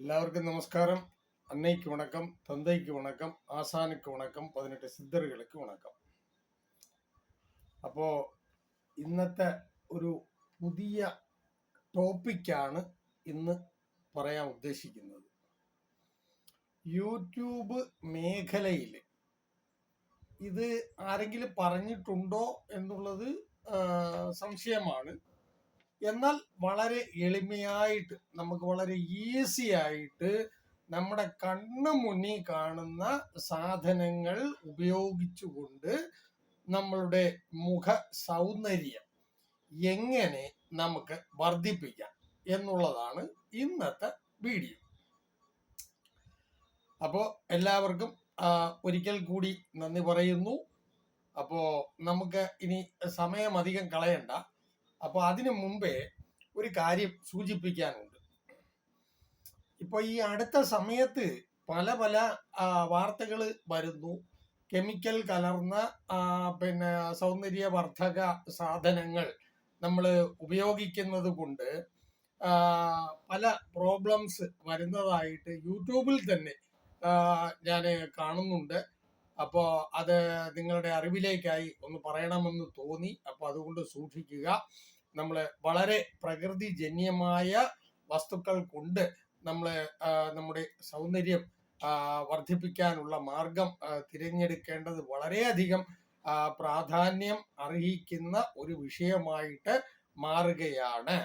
எல்லாருக்கும் நமஸ்காரம் அன்னைக்கு வணக்கம் தந்தைக்கு வணக்கம் ஆசானுக்கு വണക്കം പതിനെട്ട് സിദ്ധറുകൾക്ക് വണക്കം അപ്പോൾ ഇന്നത്തെ ഒരു പുതിയ ടോപ്പിക്കാണ് ഇന്ന് പറയാൻ ഉദ്ദേശിക്കുന്നത് യൂട്യൂബ് മേഖലയിൽ ഇത് ആരെങ്കിലും പറഞ്ഞിട്ടുണ്ടോ എന്നുള്ളത് ആ, സംശയമാണ് എന്നാൽ വളരെ എളിമയായിട്ട് നമുക്ക് വളരെ ഈസി ആയിട്ട് നമ്മുടെ കണ്ണു മുന്നിൽ കാണുന്ന സാധനങ്ങൾ ഉപയോഗിച്ചുകൊണ്ട് നമ്മളുടെ മുഖ സൗന്ദര്യം എങ്ങനെ നമുക്ക് വർദ്ധിപ്പിക്കാം എന്നുള്ളതാണ് ഇന്നത്തെ വീഡിയോ അപ്പോൾ എല്ലാവർക്കും ഒരിക്കൽ കൂടി നന്ദി പറയുന്നു. അപ്പോൾ നമുക്ക് ഇനി സമയം അധികം കളയണ്ട. അപ്പോൾ അതിനു മുമ്പേ ഒരു കാര്യം സൂചിപ്പിക്കാനുണ്ട്. ഇപ്പൊ ഈ അടുത്ത സമയത്ത് പല പല വാർത്തകൾ വരുന്നു. കെമിക്കൽ കലർന്ന പിന്നെ സൗന്ദര്യവർദ്ധക സാധനങ്ങൾ നമ്മൾ ഉപയോഗിക്കുന്നത് കൊണ്ട് പല പ്രോബ്ലംസ് വരുന്നതായിട്ട് യൂട്യൂബിൽ തന്നെ ഞാൻ കാണുന്നുണ്ട്. അപ്പോൾ അത് നിങ്ങളുടെ അറിവിലേക്കായി ഒന്ന് പറയണമെന്ന് തോന്നി. അപ്പോൾ അതുകൊണ്ട് സൂക്ഷിക്കുക. നമ്മൾ വളരെ പ്രകൃതി ജന്യമായ വസ്തുക്കൾ കൊണ്ട് നമ്മളെ നമ്മുടെ സൗന്ദര്യം വർദ്ധിപ്പിക്കാനുള്ള മാർഗം തിരഞ്ഞെടുക്കേണ്ടത് വളരെയധികം പ്രാധാന്യം അർഹിക്കുന്ന ഒരു വിഷയമായിട്ട് മാറുകയാണ്.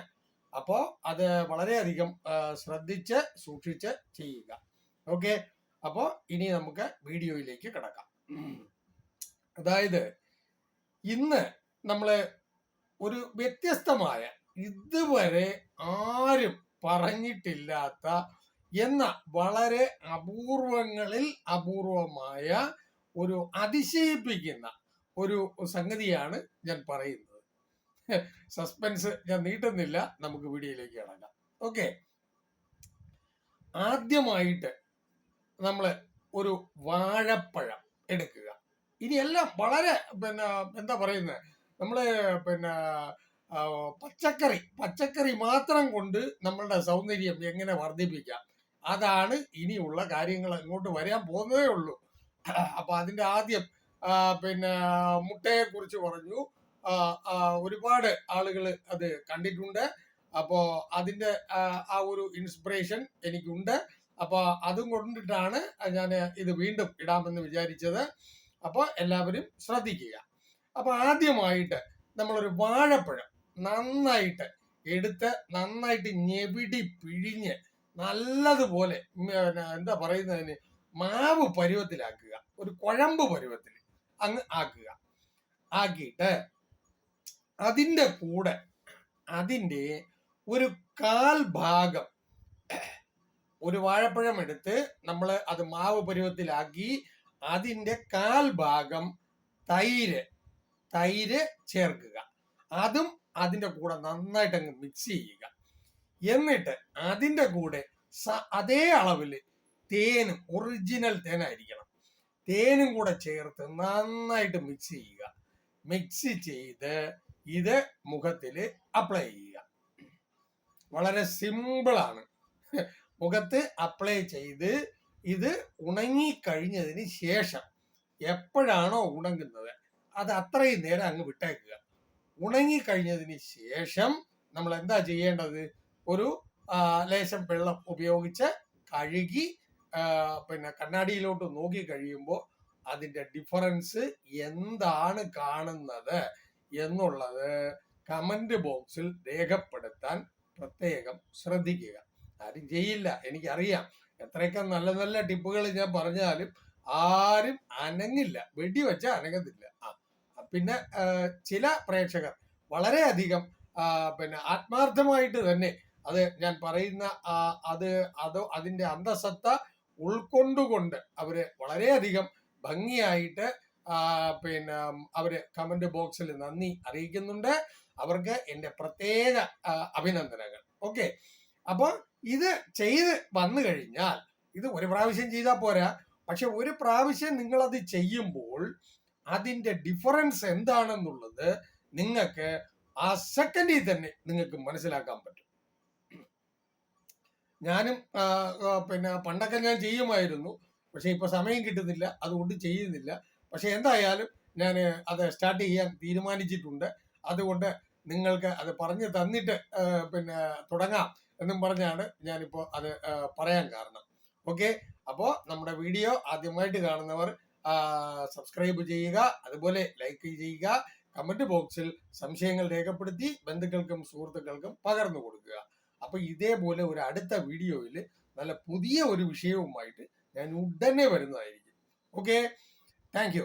അപ്പോൾ അത് വളരെയധികം ശ്രദ്ധിച്ച് സൂക്ഷിച്ച് ചെയ്യുക. ഓക്കെ? അപ്പോൾ ഇനി നമുക്ക് വീഡിയോയിലേക്ക് കിടക്കാം. അതായത് ഇന്ന് നമ്മൾ ഒരു വ്യത്യസ്തമായ ഇതുവരെ ആരും പറഞ്ഞിട്ടില്ലാത്ത എന്ന വളരെ അപൂർവങ്ങളിൽ അപൂർവമായ ഒരു അതിശയിപ്പിക്കുന്ന ഒരു സംഗതിയാണ് ഞാൻ പറയുന്നത്. സസ്പെൻസ് ഞാൻ നീട്ടുന്നില്ല. നമുക്ക് വീഡിയോയിലേക്ക് കിടക്കാം. ഓക്കെ. ആദ്യമായിട്ട് നമ്മൾ ഒരു വാഴപ്പഴം എടുക്കുക. ഇനിയെല്ലാം വളരെ പിന്നെ എന്താ പറയുന്നത് നമ്മൾ പിന്നെ പച്ചക്കറി പച്ചക്കറി മാത്രം കൊണ്ട് നമ്മളുടെ സൗന്ദര്യം എങ്ങനെ വർദ്ധിപ്പിക്കാം? അതാണ് ഇനിയുള്ള കാര്യങ്ങൾ ഇങ്ങോട്ട് വരാൻ പോകുന്നതേ ഉള്ളൂ. അപ്പൊ അതിന്റെ ആദ്യം പിന്നെ മുട്ടയെ കുറിച്ച് പറഞ്ഞു. ഒരുപാട് ആളുകൾ അത് കണ്ടിട്ടുണ്ട്. അപ്പോ അതിന്റെ ആ, ഒരു ഇൻസ്പിറേഷൻ എനിക്കുണ്ട്. അപ്പൊ അതും കൊണ്ടിട്ടാണ് ഞാൻ ഇത് വീണ്ടും ഇടാമെന്ന് വിചാരിച്ചത്. അപ്പോൾ എല്ലാവരും ശ്രദ്ധിക്കുക. അപ്പൊ ആദ്യമായിട്ട് നമ്മളൊരു വാഴപ്പഴം നന്നായിട്ട് എടുത്ത് നന്നായിട്ട് ഞെവിടി പിഴിഞ്ഞ് നല്ലതുപോലെ എന്താ പറയുന്നതിന് മാവ് പരുവത്തിലാക്കുക. ഒരു കുഴമ്പ് പരുവത്തിൽ അങ്ങ് ആക്കുക. ആക്കിയിട്ട് അതിന്റെ കൂടെ അതിന്റെ ഒരു കാൽ ഭാഗം ഒരു വാഴപ്പഴം എടുത്ത് നമ്മൾ അത് മാവ് പരുവത്തിലാക്കി അതിന്റെ കാൽ ഭാഗം തൈര് തൈര് ചേർക്കുക. അതും അതിന്റെ കൂടെ നന്നായിട്ട് അങ്ങ് മിക്സ് ചെയ്യുക. എന്നിട്ട് അതിന്റെ കൂടെ അതേ അളവിൽ തേനും ഒറിജിനൽ തേനായിരിക്കണം. തേനും കൂടെ ചേർത്ത് നന്നായിട്ട് മിക്സ് ചെയ്യുക. മിക്സ് ചെയ്ത് ഇത് മുഖത്തിൽ അപ്ലൈ ചെയ്യുക. വളരെ സിമ്പിളാണ് മുഖത്ത് അപ്ലൈ ചെയ്ത് ഇത് ഉണങ്ങി കഴിഞ്ഞതിന് ശേഷം എപ്പോഴാണോ ഉണങ്ങുന്നത് അത് അത്രയും നേരം അങ്ങ് വിട്ടേക്കുക. ഉണങ്ങി കഴിഞ്ഞതിന് ശേഷം നമ്മൾ എന്താ ചെയ്യേണ്ടത്? ഒരു ലേശം വെള്ളം ഉപയോഗിച്ച് കഴുകി പിന്നെ കണ്ണാടിയിലോട്ട് നോക്കി കഴിയുമ്പോൾ അതിന്റെ ഡിഫറൻസ് എന്താണ് കാണുന്നത് എന്നുള്ളത് കമന്റ് ബോക്സിൽ രേഖപ്പെടുത്താൻ പ്രത്യേകം ശ്രദ്ധിക്കുക. ആരും ചെയ്യില്ല എനിക്കറിയാം. എത്രയൊക്കെ നല്ല നല്ല ടിപ്പുകൾ ഞാൻ പറഞ്ഞാലും ആരും അനങ്ങില്ല. വെടിവെച്ച അനങ്ങത്തില്ല. ആ പിന്നെ ചില പ്രേക്ഷകർ വളരെയധികം പിന്നെ ആത്മാർത്ഥമായിട്ട് തന്നെ അത് ഞാൻ പറയുന്ന അത് അത് അതിന്റെ അന്തസത്ത ഉൾക്കൊണ്ടുകൊണ്ട് അവർ വളരെയധികം ഭംഗിയായിട്ട് പിന്നെ അവർ കമന്റ് ബോക്സിൽ നന്ദി അറിയിക്കുന്നുണ്ട്. അവർക്ക് എന്റെ പ്രത്യേക അഭിനന്ദനങ്ങൾ. ഓക്കെ. അപ്പോൾ ഇത് ചെയ്ത് വന്നു കഴിഞ്ഞാൽ ഇത് ഒരു പ്രാവശ്യം ചെയ്താൽ പോരാ. പക്ഷെ ഒരു പ്രാവശ്യം നിങ്ങളത് ചെയ്യുമ്പോൾ അതിന്റെ ഡിഫറൻസ് എന്താണെന്നുള്ളത് നിങ്ങൾക്ക് ആ സെക്കൻഡിൽ തന്നെ നിങ്ങൾക്ക് മനസ്സിലാക്കാൻ പറ്റും. ഞാനും പിന്നെ പണ്ടൊക്കെ ഞാൻ ചെയ്യുമായിരുന്നു. പക്ഷെ ഇപ്പൊ സമയം കിട്ടുന്നില്ല അതുകൊണ്ട് ചെയ്യുന്നില്ല. പക്ഷെ എന്തായാലും ഞാൻ അത് സ്റ്റാർട്ട് ചെയ്യാൻ തീരുമാനിച്ചിട്ടുണ്ട്. അതുകൊണ്ട് നിങ്ങൾക്ക് അത് പറഞ്ഞു തന്നിട്ട് പിന്നെ തുടങ്ങാം എന്നും പറഞ്ഞാണ് ഞാനിപ്പോ അത് പറയാൻ കാരണം. ഓക്കെ? അപ്പോ നമ്മുടെ വീഡിയോ ആദ്യമായിട്ട് കാണുന്നവർ സബ്സ്ക്രൈബ് ചെയ്യുക അതുപോലെ ലൈക്ക് ചെയ്യുക കമന്റ് ബോക്സിൽ സംശയങ്ങൾ രേഖപ്പെടുത്തി ബന്ധുക്കൾക്കും സുഹൃത്തുക്കൾക്കും പകർന്നു കൊടുക്കുക. അപ്പൊ ഇതേപോലെ ഒരു അടുത്ത വീഡിയോയിൽ നല്ല പുതിയ ഒരു വിഷയവുമായിട്ട് ഞാൻ ഉടനെ വരുന്നതായിരിക്കും. Okay thank